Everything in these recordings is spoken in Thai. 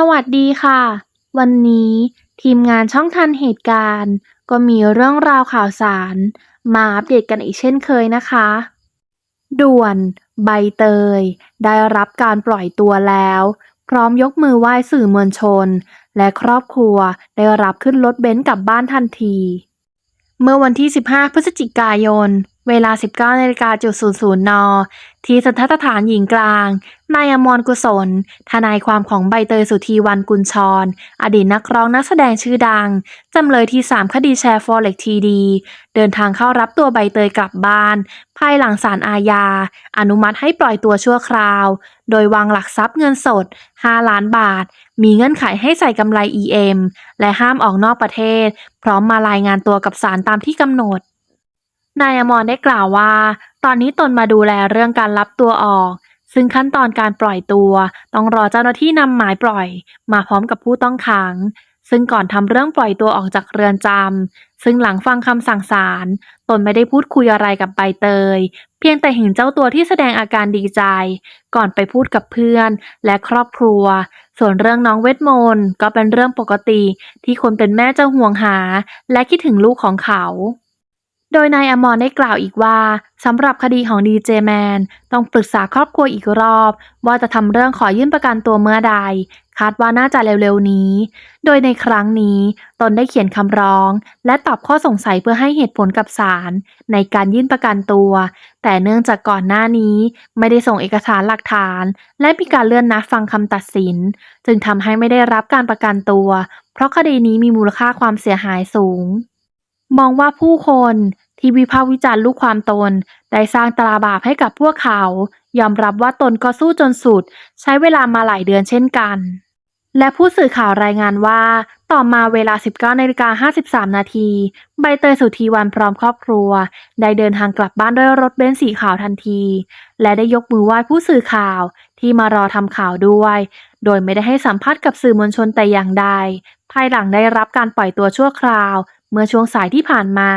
สวัสดีค่ะ วันนี้ทีมงานช่องทันเหตุการณ์ ก็มีเรื่องราวข่าวสาร มาอัปเดตกันอีกเช่นเคยนะคะ ด่วน ใบเตย ได้รับการปล่อยตัวแล้ว พร้อมยกมือไหว้สื่อมวลชน และครอบครัวได้รับขึ้นรถเบนซ์กลับบ้านทันที เมื่อวันที่ 15 พฤศจิกายน เวลา 19นาฬิกาจุด00 น ที่สันทสถานหญิงกลาง นายอมรกุศล ทนายความของใบเตยสุธีวันกุลชร อดีตนักร้องนักแสดงชื่อดัง จำเลยที่ 3 คดีแชร์ฟอเร็กทีดี เดินทางเข้ารับตัวใบเตยกลับบ้าน ภายหลังศาลอาญา อนุมัติให้ปล่อยตัวชั่วคราว โดยวางหลักทรัพย์เงินสด 5 ล้านบาท มีเงื่อนไขให้ใส่กำไร EM และห้ามออกนอกประเทศ พร้อมมารายงานตัวกับศาลตามที่กำหนด นายอมรได้กล่าวว่า ตอนนี้ตนมาดูแลเรื่องการรับตัวออก ซึ่งขั้นตอนการปล่อยตัว ต้องรอเจ้าหน้าที่นำหมายปล่อย มาพร้อมกับผู้ต้องขัง ซึ่งก่อนทำเรื่องปล่อยตัวออกจากเรือนจำซึ่งหลังฟังคำสั่งศาลตนไม่ได้พูดคุยอะไรกับใบเตย เพียงแต่เห็นเจ้าตัวที่แสดงอาการดีใจ ก่อนไปพูดกับเพื่อนและครอบครัว ส่วนเรื่องน้องเวทมนต์ก็เป็นเรื่องปกติที่คนเป็นแม่จะห่วงหา และคิดถึงลูกของเขา โดยนายอมรได้กล่าวอีกว่าสำหรับคดีของดีเจแมนต้องปรึกษาครอบครัวอีกรอบ ว่าจะทำเรื่องขอยื่นประกันตัวเมื่อใด คาดว่าน่าจะเร็วๆนี้ โดยในครั้งนี้ตนได้เขียนคำร้อง และตอบข้อสงสัยเพื่อให้เหตุผลกับศาลในการยื่นประกันตัว แต่เนื่องจากก่อนหน้านี้ไม่ได้ส่งเอกสารหลักฐาน และมีการเลื่อนนัดฟังคำตัดสิน จึงทำให้ไม่ได้รับการประกันตัว เพราะคดีนี้มีมูลค่าความเสียหายสูง มองว่าผู้คนที่วิพากษ์วิจารณ์ลูกความตน ได้สร้างตราบาปให้กับพวกเขา ยอมรับว่าตนก็สู้จนสุด ใช้เวลามาหลายเดือนเช่นกัน และผู้สื่อข่าวรายงานว่า ต่อมาเวลา 19นาฬิกา53 นาที ใบเตยสุธีวันพร้อมครอบครัว ได้เดินทางกลับบ้านด้วยรถเบนซ์สีขาวทันที และได้ยกมือไหว้ผู้สื่อข่าวที่มารอทำข่าวด้วย โดยไม่ได้ให้สัมภาษณ์กับสื่อมวลชนแต่อย่างใด ภายหลังได้รับการปล่อยตัวชั่วคราว เมื่อช่วงสายที่ผ่านมา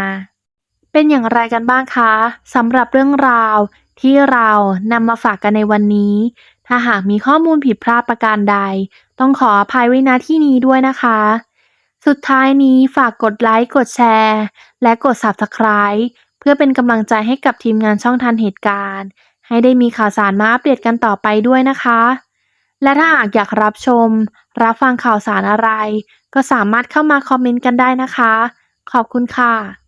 เป็นอย่างไรกันบ้างคะสำหรับเรื่องราวที่เรานำมาฝากกันในวันนี้ ถ้าหากมีข้อมูลผิดพลาดประการใด ต้องขออภัยไว้ณที่นี้ด้วยนะคะ สุดท้ายนี้ฝากกดไลค์ กดแชร์ และกด Subscribe เพื่อเป็นกำลังใจให้กับทีมงานช่องทันเหตุการณ์ ให้ได้มีข่าวสารมาอัปเดตกันต่อไปด้วยนะคะ และถ้าหากอยากรับชม รับฟังข่าวสารอะไร ก็สามารถเข้ามาคอมเมนต์กันได้นะคะ ขอบคุณค่ะ